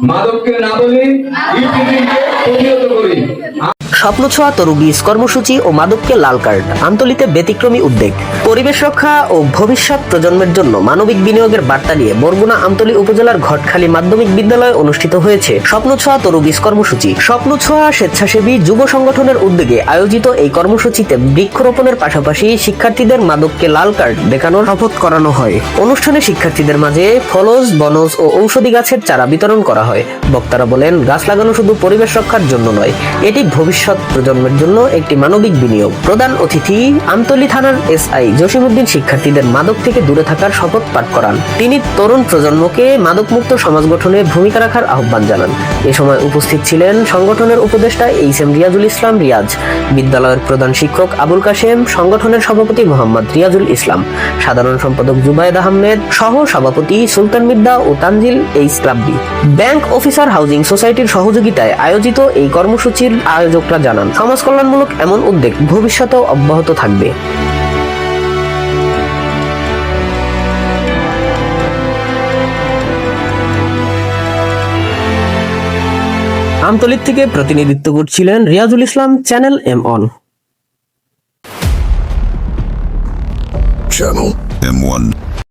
মাদককে না বলি ইপিজিকে প্রতিহত করি স্বপ্ন ছোঁয়া তরুবীজ কর্মসূচি ও মাদককে লাল কার্ড। আন্তলিতে ব্যতিক্রমী উদ্যোগ পরিবেশ রক্ষা ও ভবিষ্যৎ প্রজন্মের জন্য মানবিক বিনিয়োগের বার্তা নিয়ে বরগুনা আমতলী উপজেলার ঘটখালী মাধ্যমিক বিদ্যালয়ে অনুষ্ঠিত হয়েছে স্বপ্ন ছোঁয়া তরুবীজ কর্মসূচি। স্বপ্ন ছোঁয়া স্বেচ্ছাসেবী যুব সংগঠনের উদ্যোগে আয়োজিত এই কর্মসূচিতে বৃক্ষরোপণের পাশাপাশি শিক্ষার্থীদের মাদককে লাল কার্ড দেখানোর শপথ করানো হয়। অনুষ্ঠানে শিক্ষার্থীদের মাঝে ফলজ বনজ ও ঔষধি গাছের চারা বিতরণ করা হয়। বক্তারা বলেন, গাছ লাগানো শুধু পরিবেশ রক্ষার জন্য নয়, এটি ভবিষ্যৎ প্রজন্মের জন্য একটি মানবিক বিনিয়োগ। প্রধান অতিথি আমতলী থানার এসআই জসিমউদ্দিন শিক্ষার্থীদের মাদক থেকে দূরে থাকার শপথ পাঠ করান। তিনি তরুণ প্রজন্মকে মাদকমুক্ত সমাজ গঠনে ভূমিকা রাখার আহ্বান জানান। এ সময় উপস্থিত ছিলেন সংগঠনের উপদেষ্টা এইচ এম রিয়াজুল ইসলাম রিয়াজ, বিদ্যালয়ের প্রধান শিক্ষক আবুল কাশেম, সংগঠনের সভাপতি মোহাম্মদ রিয়াজুল ইসলাম, সাধারণ সম্পাদক জুবায়েদ আহমেদ সহ সভাপতি সুলতান মিদ্দা ও তানজিল এইচ ক্লাব্বি ব্যাংক অফিসার হাউজিং সোসাইটির সহযোগিতায় আয়োজিত এই কর্মসূচির আয়োজকরা জানান। সমাজ কল্যাণমূলক এমন উদ্যোগ ভবিষ্যতেও অব্যাহত থাকবে। আমতলির থেকে প্রতিনিধিত্ব করছিলেন Riazul Islam, channel M on Channel M1